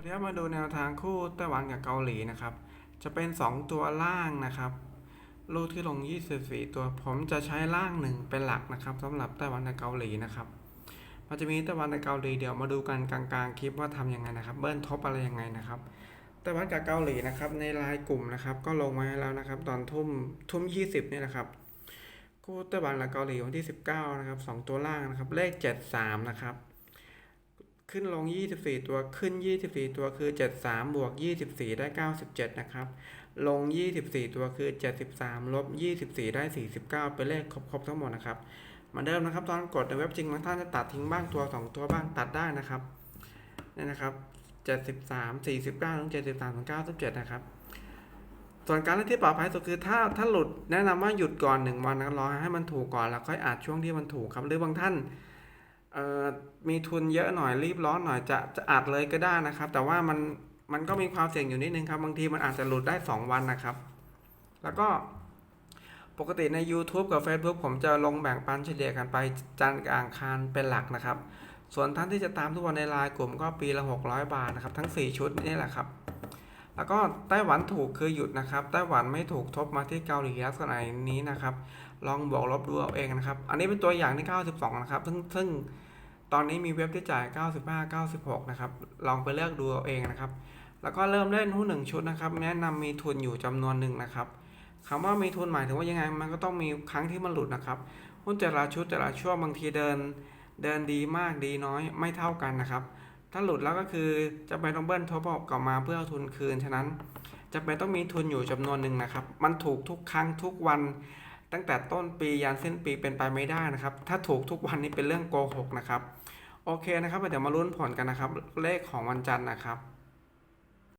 วัสดีครับมาดูแนวทางคู่ไต้หวันกับเกาหลีนะครับ จะเป็น 2 ตัวล่างนะครับ ลูกที่ลง 24 ตัว ผมจะใช้ล่างหนึ่งเป็นหลักนะครับสำหรับไต้หวันกับเกาหลีนะครับ มันจะมีไต้หวันกับเกาหลีเดี๋ยวมาดูกันกลางๆคลิปว่าทำยังไงนะครับ เบิ้ลทบอะไรยังไงนะครับไต้หวันกับเกาหลีนะครับในไลน์กลุ่มนะครับ ก็ลงมาแล้วนะครับ ตอนทุ่มทุ่ม 20เนี่ยนะครับ คู่ไต้หวันกับเกาหลีวันที่ 19 นะครับสองตัวล่างนะครับ เลข 73 นะครับ ขึ้นลง 24 ตัวขึ้น 24 ตัวคือ 73 บวก 24 ได้ 97 นะครับ ลง 24 ตัวคือ 73 ลบ 24 ได้ 49 เป็นเลขครบๆทั้งหมดนะครับเหมือนเดิมนะครับ ตอนกดในเว็บจริงบางท่านจะตัดทิ้งบ้างตัว 2 ตัวบ้างตัดได้นะครับนี่นะครับ 73 49ถึง73ถึง97 นะครับ ส่วนการเล่นที่ปลอดภัยสุดคือถ้าถ้าหลุดแนะนำว่าหยุดก่อน 1 วันนะรอให้มันถูกก่อนแล้วค่อยอาจช่วงที่มันถูกครับ หรือบางท่าน มีทุนเยอะหน่อยรีบร้อนหน่อยจะจะอัดเลยก็ได้นะครับ แต่ว่ามันมันก็มีความเสี่ยงอยู่นิดนึงครับ บางทีมันอาจจะหลุดได้ 2 วันนะครับ แล้วก็ปกติใน YouTube กับ Facebook ผมจะลงแบ่งปันเฉลี่ยกันไปจันทร์กับอังคารเป็นหลักนะครับ ส่วนท่านที่จะตามทุกวันในไลน์กลุ่มก็ปีละ 600 บาทนะครับ ทั้ง 4 ชุดนี่แหละครับ แล้วก็ไต้หวันถูกคือหยุดนะครับ ไต้หวันไม่ถูกทบมาที่เกาหลีลักษณะนี้นะครับ ลองบวกลบดูเอาเองนะครับ อันนี้เป็นตัวอย่างที่ 92 นะครับ ซึ่งซึ่งตอนนี้มีเว็บที่จ่าย 95 96 นะครับ ลองไปเลือกดูเอาเองนะครับ แล้วก็เริ่มเล่นหุ้นหนึ่งชุดนะครับ แนะนำมีทุนอยู่จำนวนหนึ่งนะครับคำว่ามีทุนหมายถึงว่ายังไง มันก็ต้องมีครั้งที่มันหลุดนะครับ หุ้นแต่ละชุดแต่ละช่วงบางทีเดิน เดินดีมากดีน้อยไม่เท่ากันนะครับ ถ้าหลุดแล้วก็คือจะไปต้องเบิ้ลทบออกกลับมาเพื่อเอาทุนคืน ฉะนั้นจะไปต้องมีทุนอยู่จำนวนหนึ่งนะครับ มันถูกทุกครั้งทุกวัน ตั้งแต่ต้นปียันเส้นปีเป็นไปไม่ได้นะครับ ถ้าถูกทุกวันนี้เป็นเรื่องโกหกนะครับ โอเคนะครับเดี๋ยวมาลุ้นผลกันนะครับ เลขของวันจันทร์นะครับ